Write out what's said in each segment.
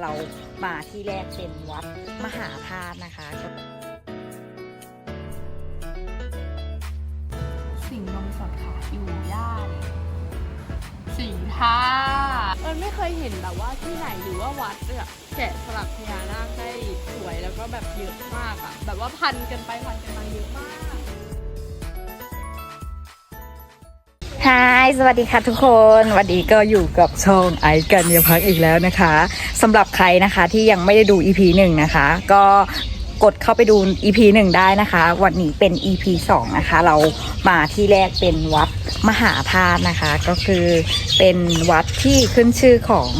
เรามาที่แรกเป็นวัดมหาธาตุนะคะ สิ่งนมสดค่ะอยู่ย่านสิงห์ท่าเออไม่เคยเห็นแบบว่าที่ไหนหรือว่าวัดแบบแกะสลักพญานาคได้สวยแล้วก็แบบเยอะมากอะแบบว่าพันกันไปพันกันมาเยอะมากายสวัสดีค่ะทุกคน วันนี้ก็อยู่กับช่องไอกันยพักอีกแล้วนะคะสำหรับใครนะคะที่ยังไม่ได้ดู EP หนึ่งนะคะ ก็กดเข้าไปดู EP หนึ่งได้นะคะ วันนี้เป็น EP สองนะคะ เรามาที่แรกเป็นวัด มหาธาตุนะคะ ก็คือเป็นวัดที่ขึ้นชื่อของ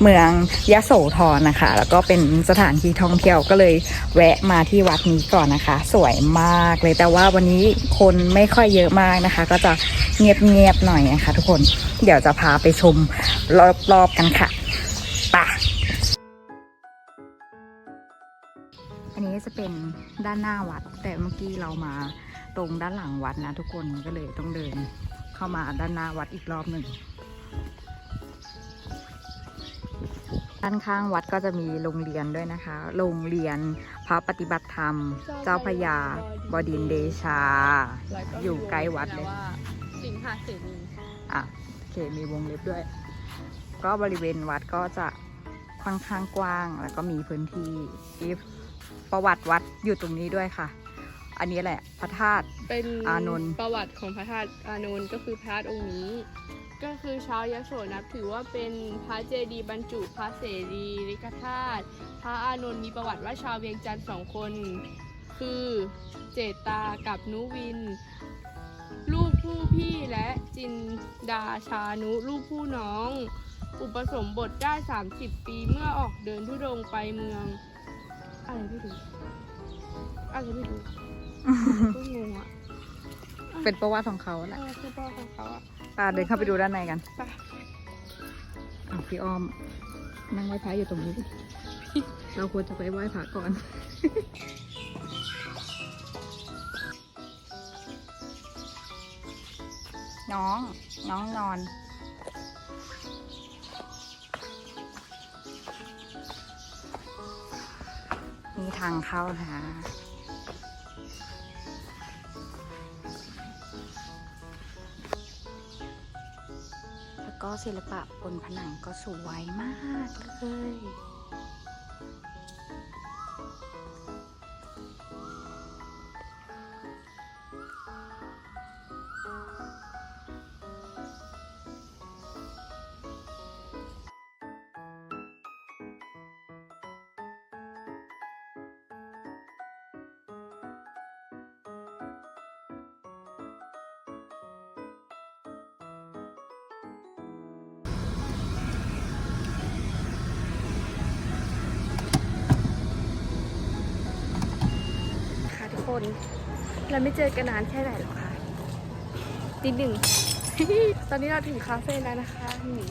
เมืองยะโสธรนะคะ แล้วก็เป็นสถานที่ท่องเที่ยวก็เลยแวะมาที่วัดนี้ก่อนนะคะ สวยมากเลยแต่ว่าวันนี้คนไม่ค่อยเยอะมากนะคะ ก็จะเงียบๆหน่อยนะคะ ทุกคนเดี๋ยวจะพาไปชมรอบๆกันค่ะป่ะอันนี้จะเป็นด้านหน้าวัด แต่เมื่อกี้เรามาตรงด้านหลังวัดนะทุกคนก็เลยต้องเดิน เข้ามาด้านหน้าวัดอีกรอบหนึ่งด้านข้างวัดก็จะมีโรงเรียนด้วยนะคะ โรงเรียนพระปฏิบัติธรรม เจ้าพระยาบดินทร์เดชาแล้วก็อยู่ใกล้วัดเลยว่าสิงหาเสนีอะโอเคมีวงเล็บด้วย ก็บริเวณวัดก็จะค่อนข้างกว้าง แล้วก็มีพื้นที่ที่ประวัติวัดอยู่ตรงนี้ด้วยค่ะ อันนี้แหละพระธาตุ เป็นอานนท์ ประวัติของพระธาตุอานนท์ก็คือพระธาตุองค์นี้ ก็คือชาวยโสนับถือว่าเป็นพระเจดีย์บรรจุพระเสรีริกธาตุพระอานนท์มีประวัติว่าชาวเวียงจันทร์สองคน คือเจตตากับนุวิน ลูกผู้พี่และจินดาชานุลูกผู้น้อง อุปสมบทได้ 30 ปีเมื่อออกเดินทุดงค์ไปเมืองอะไรไม่รู้อะไรไม่รู้ ก็งงอะเป็นประวัติของเขาเอแหละอคือพ่อของเขาอะไป่าเดินเข้าไปดูด้านในกันไปอะพี่อ้อม นั่งไหว้พระอยู่ตรงนี้เราควรจะไปไหว้พระก่อน น้อง น้องนอน มีทางเข้านะคะ ก็ศิลปะบนผนังก็สวยมากเลย ค่ะทุกคน เราไม่เจอกันนานแค่ไหนหรอคะตีหนึ่ง ตอนนี้เราถึงคาเฟ่แล้วนะคะนี่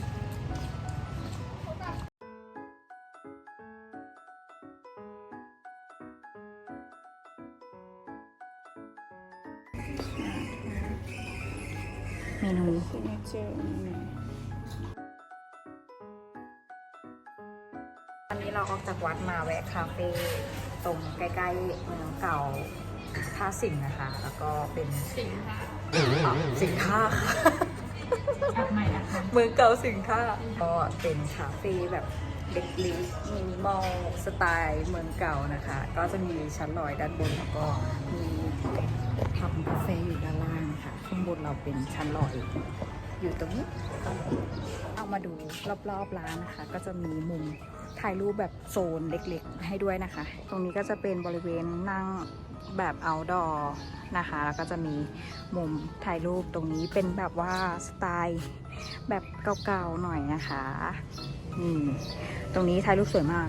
เมนูวันนี้เราออกจากวัดมาแวะคาเฟ่ตรงใกล้ๆเมืองเก่า ท่าสิงห์นะคะ แล้วก็เป็นสิงค่ะอะสิงห์ท่าค่ะเมืองเก่าสิงห์ท่าก็เป็นคาเฟ่แบบเล็กๆมินิมอลสไตล์เมืองเก่านะคะ ก็จะมีชั้นลอยด้านบนแล้วก็มีทำกาแฟอยู่ด้านล่างค่ะ ข้างบนเราเป็นชั้นลอยอยู่ตรงนี้เอามาดูรอบๆร้านนะคะ ก็จะมีมุมถ่ายรูปแบบโซนเล็กๆ ให้ด้วยนะคะ ตรงนี้ก็จะเป็นบริเวณนั่ง แบบ outdoor นะคะ แล้วก็จะมีมุมถ่ายรูปตรงนี้เป็นแบบว่าสไตล์แบบเก่าๆหน่อยนะคะนี่ตรงนี้ถ่ายรูปสวยมาก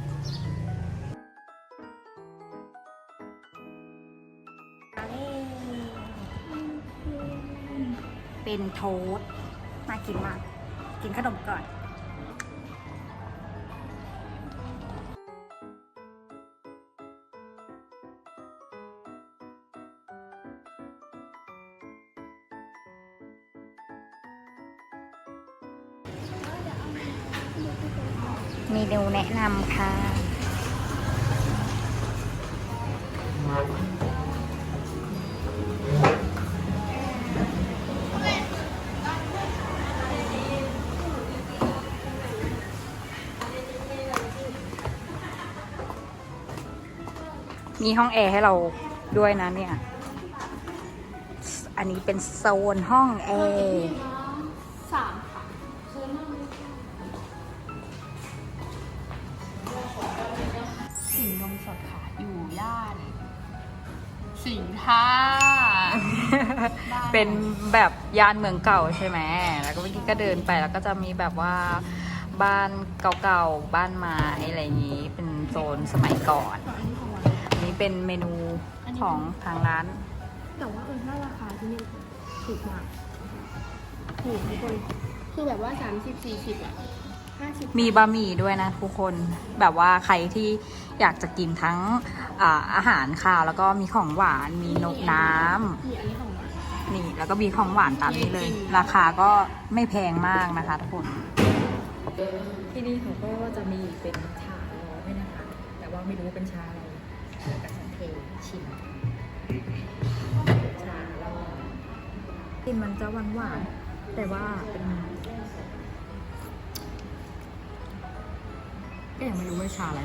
เป็นโทสต์น่ากินมาก กินขนมก่อน เมนูแนะนำค่ะ มีห้องแอร์ให้เราด้วยนะเนี่ย อันนี้เป็นโซนห้องแอร์ อยู่ย่าน สิงห์ท่าเป็นแบบยานเมืองเก่าใช่ไหม แล้วก็เมื่อกี้ก็เดินไปแล้วก็จะมีแบบว่าบ้านเก่าๆ บ้านไม้อะไรอย่างนี้ เป็นโซนสมัยก่อน อันนี้เป็นเมนูของทางร้าน แต่ว่าเออถ้าราคาที่นี่ถูกมากถูกทุกคน คือแบบว่า30 40อะ50มีบะหมี่ด้วยนะทุกคน แบบว่าใครที่ อยากจะกินทั้งอาอาหารข้าวแล้วก็มีของหวานมีนกน้ำมีอันนี้ของหวานนี่แล้วก็มีของหวานตามนี้เลย ราคาก็ไม่แพงมากนะคะทุกคน ที่นี่เขาก็จะมีเป็นชาร้อนด้วยนะคะ แต่ว่าไม่รู้ว่าเป็นชาอะไรกับสันเทชิมชาร้อนกลินมันจะหวานหวานๆแต่ว่าเป็น ก็ยังไม่รู้ว่าชาอะไร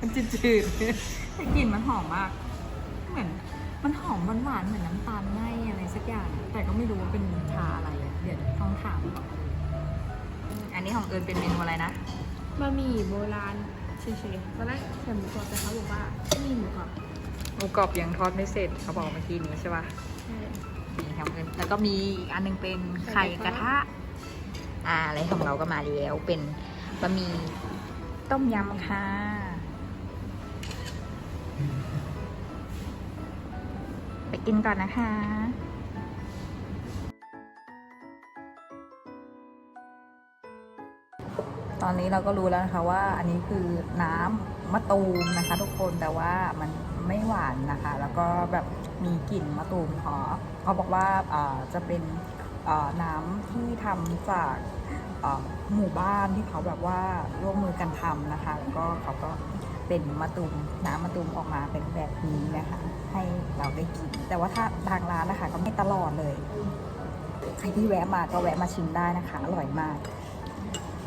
มันจืดๆแต่กลิ่นมันหอมมาก เหมือนมันหอมหวานๆเหมือนน้ำตาลไหมอะไรสักอย่าง แต่ก็ไม่รู้ว่าเป็นชาอะไรอะเดี๋ยวต้องถามก่อนอันนี้ของเอิญเป็นเมนูอะไรนะ บะหมี่โบราณเฉยๆตอนแรกใส่หมูกรอบแต่เขาบอกว่าไม่มีหมูกรอบหมูกรอบยังทอดไม่เสร็จเขาบอกเมื่อกี้นี้ใช่ปะใช่นี่ของเอิญแล้วก็มีอีกอันหนึงเป็นไข่กระทะ อ่าอะไรของเราก็มาแล้วเป็น บะหมี่ต้มยำค่ะ ไปกินก่อนนะคะตอนนี้เราก็รู้แล้วนะคะว่าอันนี้คือน้ำมะตูมนะคะ ทุกคนแต่ว่ามันไม่หวานนะคะ แล้วก็แบบมีกลิ่นมะตูมหอมเขาบอกว่าจะเป็นน้ำที่ทำจาก หมู่บ้านที่เขาแบบว่าร่วมมือกันทำนะคะ แล้วก็เขาก็เป็นมะตูมน้ำมะตูมออกมาเป็นแบบนี้นะคะ ให้เราได้กิน แต่ว่าถ้าทางร้านนะคะ ก็ไม่ตลอดเลย ใครที่แวะมาก็แวะมาชิมได้นะคะ อร่อยมาก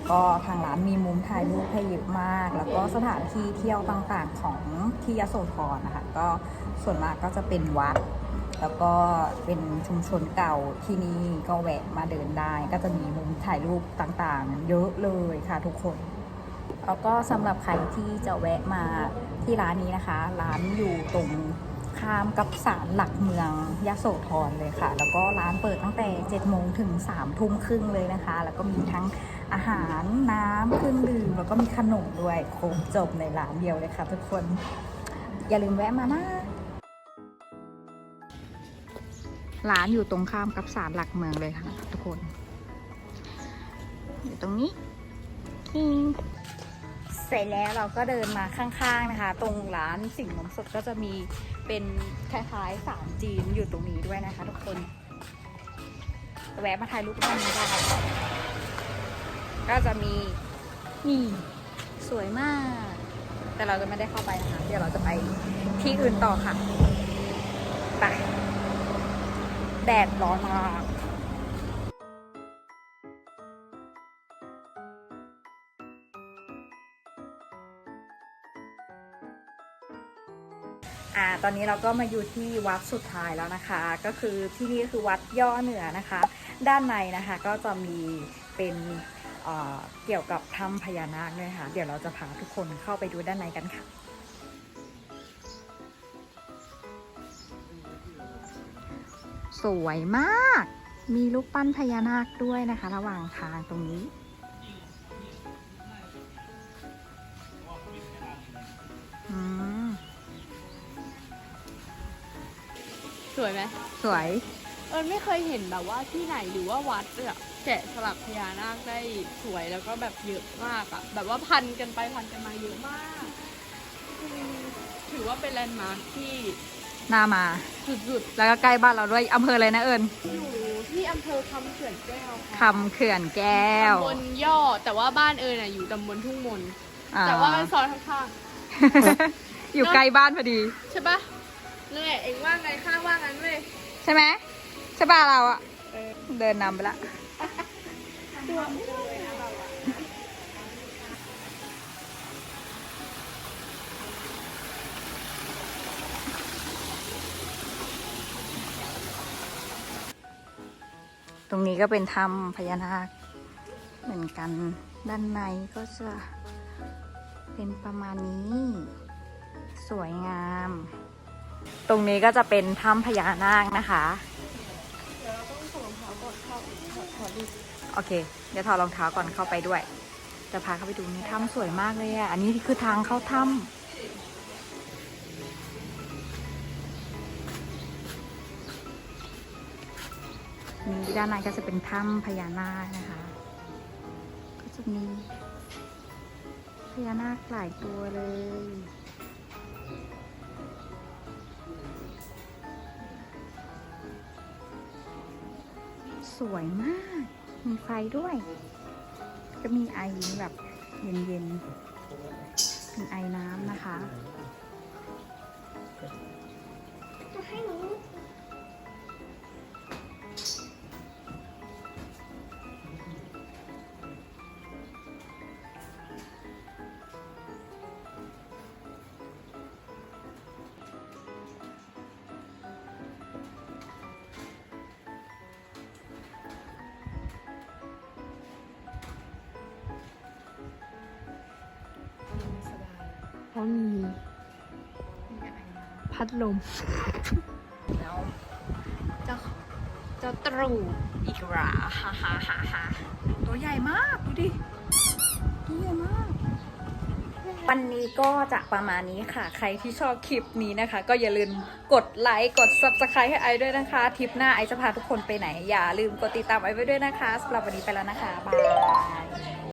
ก็ทางร้านมีมุมถ่ายรูปให้เยอะมาก แล้วก็สถานที่เที่ยวต่างๆของที่ยโสธรนะคะ ก็ส่วนมากก็จะเป็นวัด แล้วก็เป็นชุมชนเก่าที่นี่ก็แวะมาเดินได้ ก็จะมีมุมถ่ายรูปต่างๆ เยอะเลยค่ะทุกคน แล้วก็สำหรับใครที่จะแวะมาที่ร้านนี้นะคะ ร้านอยู่ตรงข้ามกับศาลหลักเมืองยะโสธรเลยค่ะ แล้วก็ร้านเปิดตั้งแต่7โมงถึง3ทุ่มครึ่งเลยนะคะ แล้วก็มีทั้งอาหารน้ำเครื่องดื่มแล้วก็มีขนมด้วยครบจบในร้านเดียวเลยค่ะทุกคน อย่าลืมแวะมานะ ร้านอยู่ตรงข้ามกับศาลหลักเมืองเลยค่ะ ทุกคน อยู่ตรงนี้นี่เสร็จแล้วเราก็เดินมาข้างๆนะคะ ตรงร้านสิ่งห์นมสดก็จะมีเป็นคล้ายๆสารจีนอยู่ตรงนี้ด้วยนะคะทุกคน แวะมาถ่ายรูปด้านนี้ได้ ก็จะมีนี่สวยมาก แต่เราจะไม่ได้เข้าไปนะคะ เดี๋ยวเราจะไปที่อื่นต่อค่ะ ไป แดดร้อนมากอ่าตอนนี้เราก็มาอยู่ที่วัดสุดท้ายแล้วนะคะ ก็คือที่นี่คือวัดย่อเหนือนะคะ ด้านในนะคะก็จะมีเป็นเเกี่ยวกับถ้ำพญานาคด้วยค่ะ เดี๋ยวเราจะพาทุกคนเข้าไปดูด้านในกันค่ะ สวยมาก มีรูปปั้นพญานาคด้วยนะคะ ระหว่างทางตรงนี้อืมสวยไหมสวย เอิญไม่เคยเห็นแบบว่าที่ไหนหรือว่าวัดอะแกะสลักพญานาคได้สวยแล้วก็แบบเยอะมากอะแบบว่าพันกันไปพันกันมาเยอะมากอืมถือว่าเป็นแลนด์มาร์คที่ หน้ามาสุดแล้วก็ใกล้บ้านเราด้วยอำเภออะไรนะเอิญๆอยู่ที่อำเภอคำเขื่อนแก้วค่ะคำเขื่อนแก้วตำบลย่อแต่ว่าบ้านเอิญน่ะอยู่ตำบลทุ่งมนอ่แต่ว่ามันซอยข้างอยู่ใกล้บ้านพอดีๆใช่ปะนั่นแหละเองว่าไงข้างว่างั้นเว้ยใช่ไหมใช่ป่ะเราอะเออเดินนำไปละต ตรงนี้ก็เป็นถ้ำพญานาคเหมือนกันด้านในก็จะเป็นประมาณนี้ สวยงาม ตรงนี้ก็จะเป็นถ้ำพญานาคนะคะเดี๋ยวเราต้องสวมรองเท้าก่อนเข้าถอดถอดดิโอเค เดี๋ยวถอดรองเท้าก่อนเข้าไปด้วย จะพาเข้าไปดูในถ้ำสวยมากเลยอะ อันนี้คือทางเข้าถ้ำ นี่ด้านในก็จะเป็นถ้ำพญานาคนะคะ ก็จะมีพญานาคหลายตัวเลยสวยมาก มีไฟด้วย ก็มีไอแบบเย็นๆ เป็นไอน้ำนะคะ พราะมี พัดลม แล้วเจ้าเจ้าตรูอีกราฮ่าฮ่าฮ่าฮ่าตัวใหญ่มาก ดูดิ ตัวใหญ่มาก วันนี้ก็จะประมาณนี้ค่ะ ใครที่ชอบคลิปนี้นะคะ ก็อย่าลืมกดไลค์ กด subscribe ให้ไอด้วยนะคะ ทริปหน้าไอจะพาทุกคนไปไหน อย่าลืมกดติดตามไอไว้ด้วยนะคะสำหรับวันนี้ไปแล้วนะคะ บาย